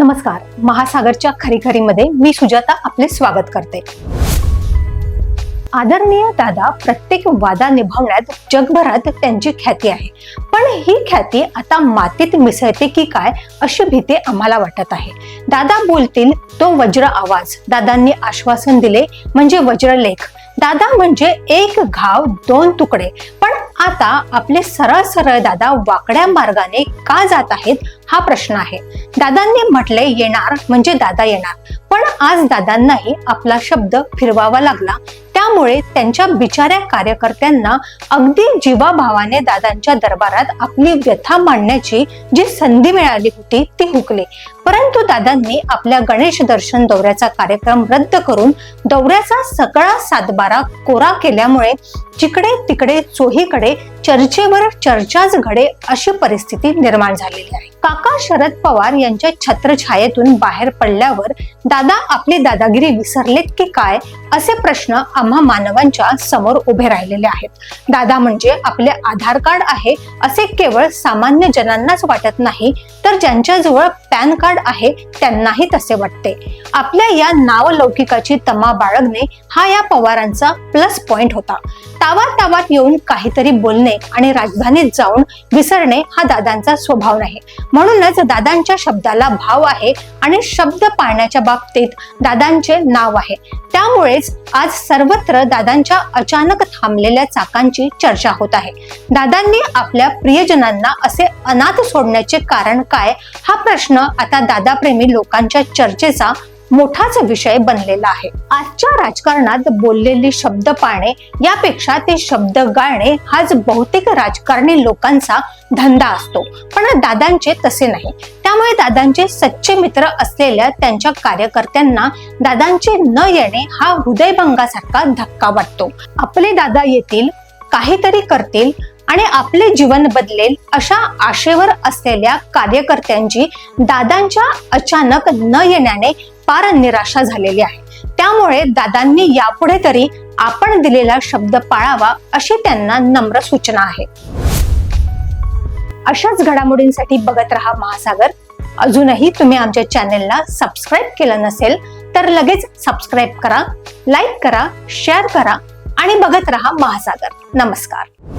नमस्कार. महासागरच्या खरीखरीमध्ये मी सुजाता आपले स्वागत करते. आदरणीय दादा प्रत्येक वादा निभावण्यात जगभरात त्यांची ख्याती आहे. पण ही ख्याती आता मातीत मिसळते की काय अशी भीती आम्हाला वाटत आहे. दादा बोलतील तो वज्र आवाज. दादांनी आश्वासन दिले म्हणजे वज्रलेख दादा म्हणजे एक घाव दोन तुकडे. पण आता आपले सरळ सरळ दादा वाकड्या मार्गाने का जात आहेत हा प्रश्न आहे. दादांनी म्हटले येणार म्हणजे दादा येणार. पण आज दादांनाही आपला शब्द फिरवावा लागला. त्यामुळे त्यांच्या बिचाऱ्या कार्यकर्त्यांना अगदी जीवाभावाने दादांच्या दरबारात आपली व्यथा मांडण्याची जी संधी मिळाली होती ती हुकली. परंतु दादांनी आपल्या गणेश दर्शन दौऱ्याचा कार्यक्रम रद्द करून दौऱ्याचा सगळा सातबारा कोरा केल्यामुळे जिकडे तिकडे चोहीकडे चर्चेवर चर्चाच घडे अशी परिस्थिती निर्माण झालेली आहे. काका शरद पवार यांच्या छत्रछायेतून बाहेर पडल्यावर दादा आपली दादागिरी विसरलेत की काय असे प्रश्न आम्हा मानवांच्या समोर उभे राहिलेले आहेत. दादा म्हणजे आपले आधार कार्ड आहे असे केवळ सामान्य जनांनाच वाटत नाही तर ज्यांच्याजवळ पॅन कार्ड आहे त्यांनाही तसे वाटते. आपल्या या नावलौकिकाची तमा बाळगणे हा या पवारांचा प्लस पॉइंट होता. तावात तावात येऊन काहीतरी बोलणे आणि राजधानीत जाऊन विसरणे हा दादांचा स्वभाव नाही. म्हणूनच दादांच्या शब्दाला भाव आहे आणि शब्द पाळण्याच्या बाबतीत दादांचे नाव आहे. त्यामुळेच आज सर्वत्र दादांच्या अचानक थांबलेल्या चाकांची चर्चा होत आहे. दादांनी आपल्या प्रियजनांना असे अनाथ सोडण्याचे कारण काय हा प्रश्न आता दादाप्रेमी लोकांच्या चर्चेचा मोठाच विषय बनलेला आहे. आजच्या राजकारणात बोललेली शब्द पाळणे यापेक्षा ते शब्द गाळणे हाच बहुतेक राजकारणी लोकांचा धंदा असतो. पण दादांचे तसे नाही. त्यामुळे दादांचे सच्चे मित्र असलेल्या त्यांच्या कार्यकर्त्यांना दादांचे न येणे हा हृदयभंगासारखा धक्का वाटतो. आपले दादा येतील काहीतरी करतील आणि आपले जीवन बदलेल अशा आशेवर असलेल्या कार्यकर्त्यांची दादांच्या अचानक न येण्याने फार निराशा झालेली आहे. त्यामुळे दादांनी यापुढे तरी आपण दिलेला शब्द पाळावा अशी त्यांना नम्र सूचना आहे. अशाच घडामोडींसाठी बघत रहा महासागर. अजूनही तुम्ही आमच्या चॅनेलला सबस्क्राईब केलं नसेल तर लगेच सबस्क्राईब करा लाईक करा शेअर करा आणि बघत रहा महासागर. नमस्कार.